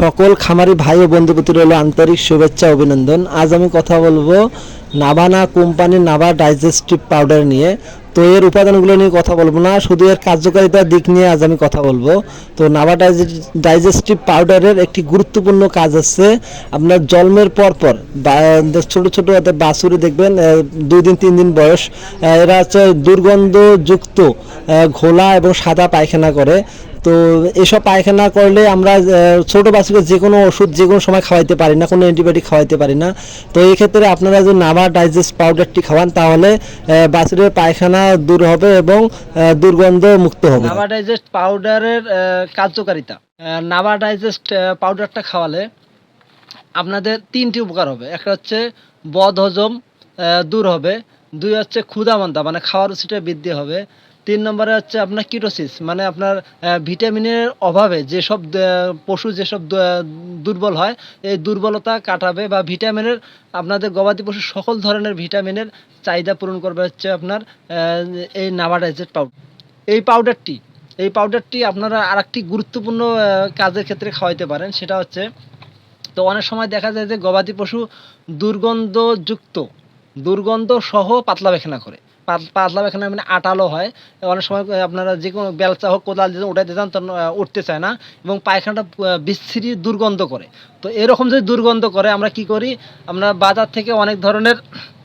সকল খামারি ভাই ও বন্ধু প্রতি রইল আন্তরিক শুভেচ্ছা অভিনন্দন। আজ আমি কথা বলব নাভানা কোম্পানির নাভা ডাইজেস্টিভ পাউডার নিয়ে। তো এর উপাদানগুলো নিয়ে কথা বলব না, শুধু এর কার্যকারিতার দিক নিয়ে আজ আমি কথা বলব। তো নাভা ডাইজেস্টিভ পাউডারের একটি গুরুত্বপূর্ণ কাজ আছে। আপনার জন্মের পর পর ছোট ছোট হাতে বাছুরি দেখবেন দুই দিন, তিন দিন বয়স এরা হচ্ছে দুর্গন্ধযুক্ত ঘোলা এবং সাদা পায়খানা করে। তো এসব পায়খানা করলে আমরা ছোট বাচ্চাকে যে কোনো ওষুধ যে কোনো সময় খাওয়াইতে পারি না, কোনো অ্যান্টিবায়োটিক খাওয়াইতে পারি না। তো এই ক্ষেত্রে আপনারা যদি নাভা ডাইজেস্ট পাউডারটি খাওয়ান, তাহলে বাছুরের পায়খানা দূর হবে এবং দুর্গন্ধ মুক্ত হবে। নাভা ডাইজেস্ট পাউডারের কার্যকারিতা। নাভা ডাইজেস্ট পাউডারটা খাওয়ালে আপনাদের তিনটি উপকার হবে। একটা হচ্ছে বদ হজম দূর হবে। দুই হচ্ছে ক্ষুধামন্দা মানে খাওয়ার রুচিটা বৃদ্ধি হবে। তিন নম্বরে হচ্ছে আপনার কিটোসিস মানে আপনার ভিটামিনের অভাবে যেসব পশু যেসব দুর্বল হয়, এই দুর্বলতা কাটাবে বা ভিটামিনের আপনাদের গবাদি পশুর সকল ধরনের ভিটামিনের চাহিদা পূরণ করবে হচ্ছে আপনার এই নাভাডাইজেড পাউডার এই পাউডারটি এই পাউডারটি আপনারা আরেকটি গুরুত্বপূর্ণ কাজের ক্ষেত্রে খাওয়াইতে পারেন, সেটা হচ্ছে, তো অনেক সময় দেখা যায় যে গবাদি পশু দুর্গন্ধযুক্ত দুর্গন্ধ সহ পাতলা পায়খানা করে। পাতলা পায়খানা মানে আটালো হয়। অনেক সময় আপনারা যে কোনো বেলচা হোক, কোদাল দিয়ে উঠে দিতাম তখন উঠতে চায় না এবং পায়খানাটা বিশ্রী দুর্গন্ধ করে। তো এরকম যদি দুর্গন্ধ করে, আমরা কি করি? আমরা বাজার থেকে অনেক ধরনের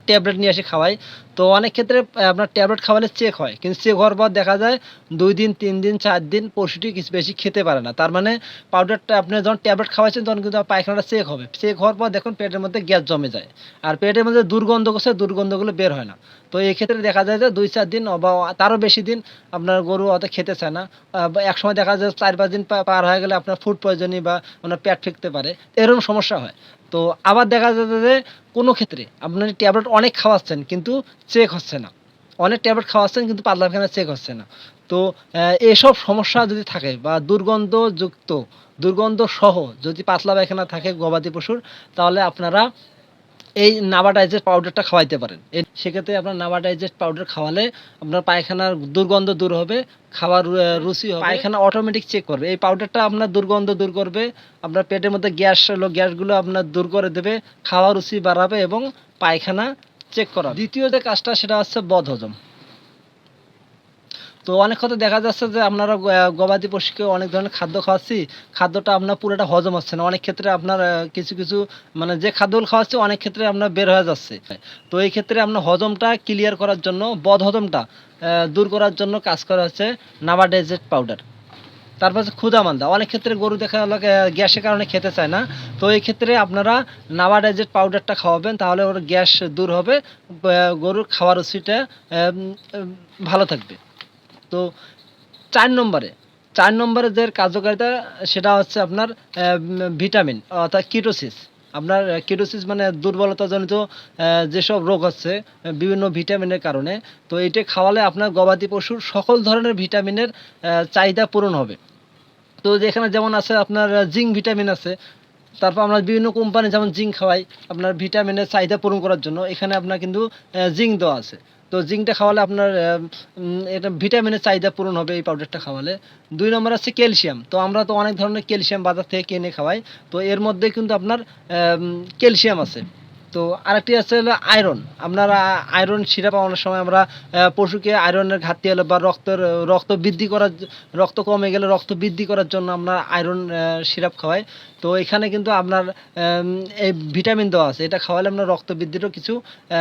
ট্যাবলেট নিয়ে এসে খাওয়াই। তো অনেক ক্ষেত্রে আপনার ট্যাবলেট খাওয়ালে চেক হয়। কিন্তু চেক হওয়ার পর দেখা যায় দুই দিন, তিন দিন, চার দিন পশুটি কিছু বেশি খেতে পারে না। তার মানে পাউডারটা আপনি যখন ট্যাবলেট খাওয়াচ্ছেন তখন কিন্তু পায়খানাটা চেক হবে। চেক হওয়ার পর দেখুন পেটের মধ্যে গ্যাস জমে যায়। আর পেটের মধ্যে দুর্গন্ধ করছে দুর্গন্ধগুলো বের হয় না। তো এই ক্ষেত্রে দেখা যায় যে দুই, চার দিন বা তারও বেশি দিন আপনার গরু অত খেতে চায় না। এক সময় দেখা যায় চার, পাঁচ দিন পার হয়ে গেলে আপনার ফুড পয়জনি বা আপনার পেট ফেঁকতে পারে। এরকম সমস্যা হয়। তো আবার দেখা যাচ্ছে যে কোনো ক্ষেত্রে আপনার ট্যাবলেট অনেক খাওয়াচ্ছেন কিন্তু চেক হচ্ছে না। অনেক ট্যাবলেট খাওয়াচ্ছেন কিন্তু পাতলা পায়খানা চেক হচ্ছে না। তো এসব সমস্যা যদি থাকে বা দুর্গন্ধযুক্ত দুর্গন্ধ সহ যদি পাতলা পায়খানা থাকে গবাদি পশুর, তাহলে আপনারা এই নাভাডাইজেট পাউডারটা খাওয়াইতে পারেন। সেক্ষেত্রে আপনার নাভাডাইজেট পাউডার খাওয়ালে আপনার পায়খানার দুর্গন্ধ দূর হবে, খাওয়ার রুচি হবে। পায়খানা অটোমেটিক চেক করবে। এই পাউডারটা আপনার দুর্গন্ধ দূর করবে, আপনার পেটের মধ্যে গ্যাস হলো গ্যাসগুলো আপনার দূর করে দেবে খাওয়ার রুচি বাড়াবে এবং পায়খানা চেক করা দ্বিতীয় যে কাজটা সেটা হচ্ছে বদ হজম তো অনেক ক্ষেত্রে দেখা যাচ্ছে যে আপনারা গবাদি পশুকে অনেক ধরনের খাদ্য খাওয়াচ্ছি। খাদ্যটা আপনার পুরোটা হজম হচ্ছে না। অনেক ক্ষেত্রে আপনার কিছু কিছু মানে যে খাদ্যগুলো খাওয়াচ্ছি, অনেক ক্ষেত্রে আপনার বের হয়ে যাচ্ছে। তো এই ক্ষেত্রে আপনার হজমটা ক্লিয়ার করার জন্য, বদ হজমটা দূর করার জন্য কাজ করা হচ্ছে নাভাডেজেট পাউডার তারপর হচ্ছে ক্ষুদামান্দা অনেক ক্ষেত্রে গরু দেখা গেলো গ্যাসের কারণে খেতে চায় না। তো এই ক্ষেত্রে আপনারা নাভাডাইজেট পাউডারটা খাওয়াবেন, তাহলে ওর গ্যাস দূর হবে গরুর খাওয়ার রুচিটা ভালো থাকবে। তো চার নম্বরে। চার নম্বরে যে কার্যকারিতা, সেটা হচ্ছে আপনার ভিটামিন, অর্থাৎ কিটোসিস। আপনার কিটোসিস মানে দুর্বলতাজনিত যেসব রোগ হচ্ছে বিভিন্ন ভিটামিনের কারণে। তো এইটা খাওয়ালে আপনার গবাদি পশুর সকল ধরনের ভিটামিনের চাহিদা পূরণ হবে। তো এখানে যেমন আছে আপনার জিঙ্ক ভিটামিন আছে, তারপর আমরা বিভিন্ন কোম্পানি যেমন জিঙ্ক খাওয়াই, আপনার ভিটামিনের চাহিদা পূরণ করার জন্য, এখানে আপনার কিন্তু জিঙ্ক দেওয়া আছে। তো জিঙ্কটা খাওয়ালে আপনার এটা ভিটামিনের চাহিদা পূরণ হবে এই পাউডারটা খাওয়ালে। দুই নম্বর আছে ক্যালসিয়াম। তো আমরা তো অনেক ধরনের ক্যালসিয়াম বাজার থেকে কিনে খাওয়াই। তো এর মধ্যে কিন্তু আপনার ক্যালসিয়াম আছে। তো আরেকটি আছে হলো আয়রন আপনার আয়রন সিরাপ অনেক সময় আমরা পশুকে আয়রনের ঘাটতি হলে বা রক্তের, রক্ত বৃদ্ধি করার রক্ত কমে গেলে রক্ত বৃদ্ধি করার জন্য আমরা আয়রন সিরাপ খাওয়াই। তো এখানে কিন্তু আপনার এই ভিটামিন দেওয়া আছে। এটা খাওয়ালে আপনার রক্ত বৃদ্ধিরও কিছু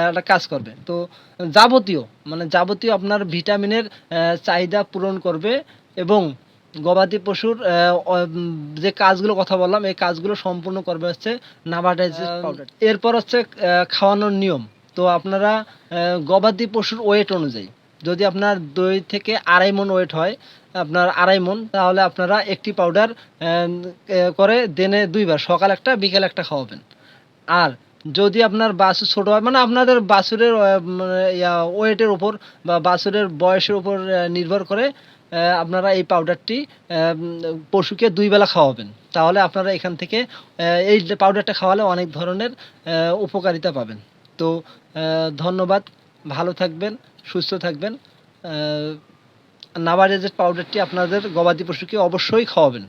একটা কাজ করবে। তো যাবতীয় মানে যাবতীয় আপনার ভিটামিনের চাহিদা পূরণ করবে এবং গবাদি পশুর যে কাজগুলো কথা বললাম এই কাজগুলো সম্পূর্ণ করবে হচ্ছে পাউডার। এরপর হচ্ছে খাওয়ানোর নিয়ম। তো আপনারা গবাদি পশুর ওয়েট অনুযায়ী যদি আপনার দুই থেকে আড়াই মন ওয়েট হয় আপনার আড়াই মন তাহলে আপনারা একটি পাউডার করে দিনে দুইবার সকাল একটা বিকেল একটা খাওয়াবেন। আর যদি আপনার বাছুর ছোট হয় মানে আপনাদের বাছুরের ওয়েটের উপর বা বাছুরের বয়সের উপর নির্ভর করে আপনারা এই পাউডারটি পশুকে দুই বেলা খাওয়াবেন। তাহলে আপনারা এখান থেকে এই পাউডারটা খাওয়ালে অনেক ধরনের উপকারিতা পাবেন। তো ধন্যবাদ। ভালো থাকবেন, সুস্থ থাকবেন। নাবারেজের পাউডারটি আপনাদের গবাদি পশুকে অবশ্যই খাওয়াবেন।